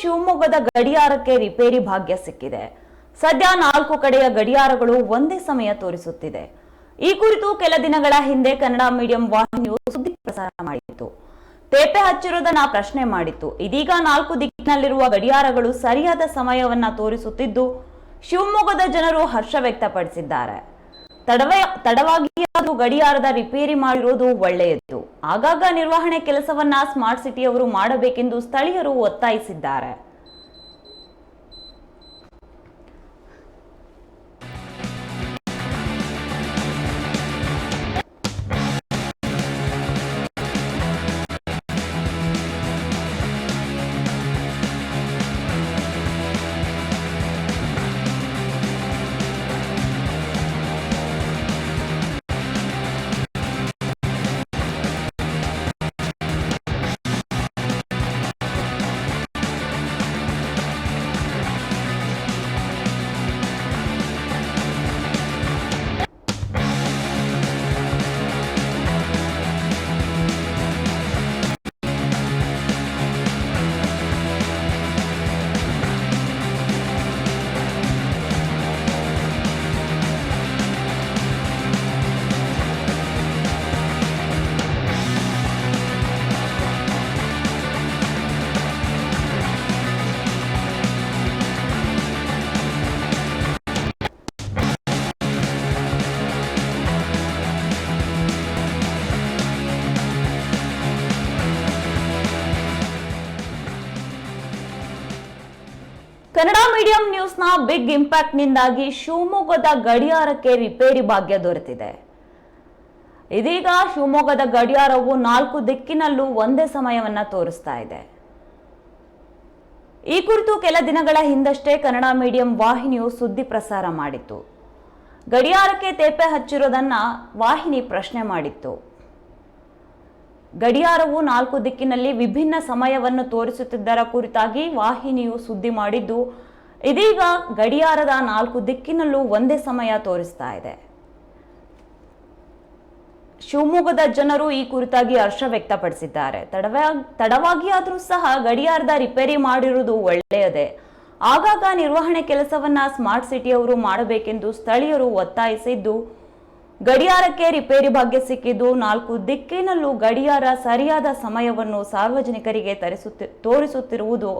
ಶಿವಮೊಗ್ಗದ ಗಡಿಯಾರಕ್ಕೆ ರಿಪೇರಿ ಭಾಗ್ಯ ಸಿಕ್ಕಿದೆ. ಸದ್ಯ ನಾಲ್ಕು ಕಡೆಯ ಗಡಿಯಾರಗಳು ಒಂದೇ ಸಮಯ ತೋರಿಸುತ್ತಿದೆ. ಈ ಕುರಿತು ಕೆಲ ದಿನಗಳ ಹಿಂದೆ ಕನ್ನಡ ಮೀಡಿಯಂ ವಾಹಿನಿಯು ಸುದ್ದಿ ಪ್ರಸಾರ ಮಾಡಿತ್ತು. ತೇಪೆ ಹಚ್ಚಿರುವುದನ್ನ ಪ್ರಶ್ನೆ ಮಾಡಿತ್ತು. ಇದೀಗ ನಾಲ್ಕು ದಿಕ್ಕಿನಲ್ಲಿರುವ ಗಡಿಯಾರಗಳು ಸರಿಯಾದ ಸಮಯವನ್ನ ತೋರಿಸುತ್ತಿದ್ದು, ಶಿವಮೊಗ್ಗದ ಜನರು ಹರ್ಷ ವ್ಯಕ್ತಪಡಿಸಿದ್ದಾರೆ. ತಡವ ಅದು ಗಡಿಯಾರದ ರಿಪೇರಿ ಮಾಡಿರೋದು ಒಳ್ಳೆಯದು. ಆಗಾಗ ನಿರ್ವಹಣೆ ಕೆಲಸವನ್ನ ಸ್ಮಾರ್ಟ್ ಸಿಟಿಯವರು ಮಾಡಬೇಕೆಂದು ಸ್ಥಳೀಯರು ಒತ್ತಾಯಿಸಿದ್ದಾರೆ. ಕನ್ನಡ ಮೀಡಿಯಂ ನ್ಯೂಸ್ನ ಬಿಗ್ ಇಂಪ್ಯಾಕ್ಟ್ ನಿಂದಾಗಿ ಶಿವಮೊಗ್ಗದ ಗಡಿಯಾರಕ್ಕೆ ರಿಪೇರಿ ಭಾಗ್ಯ ದೊರೆತಿದೆ. ಇದೀಗ ಶಿವಮೊಗ್ಗದ ಗಡಿಯಾರವು ನಾಲ್ಕು ದಿಕ್ಕಿನಲ್ಲೂ ಒಂದೇ ಸಮಯವನ್ನ ತೋರಿಸ್ತಾ ಇದೆ. ಈ ಕುರಿತು ಕೆಲ ದಿನಗಳ ಹಿಂದಷ್ಟೇ ಕನ್ನಡ ಮೀಡಿಯಂ ವಾಹಿನಿಯು ಸುದ್ದಿ ಪ್ರಸಾರ ಮಾಡಿತ್ತು. ಗಡಿಯಾರಕ್ಕೆ ತೇಪೆ ಹಚ್ಚಿರೋದನ್ನ ವಾಹಿನಿ ಪ್ರಶ್ನೆ ಮಾಡಿತ್ತು. ಗಡಿಯಾರವು ನಾಲ್ಕು ದಿಕ್ಕಿನಲ್ಲಿ ವಿಭಿನ್ನ ಸಮಯವನ್ನು ತೋರಿಸುತ್ತಿದ್ದರ ಕುರಿತಾಗಿ ವಾಹಿನಿಯು ಸುದ್ದಿ ಮಾಡಿದ್ದು, ಇದೀಗ ಗಡಿಯಾರದ ನಾಲ್ಕು ದಿಕ್ಕಿನಲ್ಲೂ ಒಂದೇ ಸಮಯ ತೋರಿಸ್ತಾ ಇದೆ. ಶಿವಮೊಗ್ಗದ ಜನರು ಈ ಕುರಿತಾಗಿ ಹರ್ಷ ವ್ಯಕ್ತಪಡಿಸಿದ್ದಾರೆ. ತಡವಾಗಿ ತಡವಾಗಿ ಆದರೂ ಸಹ ಗಡಿಯಾರದ ರಿಪೇರಿ ಮಾಡಿರುವುದು ಒಳ್ಳೆಯದೇ. ಆಗಾಗ ನಿರ್ವಹಣೆ ಕೆಲಸವನ್ನ ಸ್ಮಾರ್ಟ್ ಸಿಟಿಯವರು ಮಾಡಬೇಕೆಂದು ಸ್ಥಳೀಯರು ಒತ್ತಾಯಿಸಿದ್ದು ಗಡಿಯಾರಕ್ಕೆ ರಿಪೇರಿ ಭಾಗ್ಯ ಸಿಕ್ಕಿದ್ದು ನಾಲ್ಕು ದಿಕ್ಕಿನಲ್ಲೂ ಗಡಿಯಾರ ಸರಿಯಾದ ಸಮಯವನ್ನು ಸಾರ್ವಜನಿಕರಿಗೆ ತರಿಸುತ್ತಿ ತೋರಿಸುತ್ತಿರುವುದು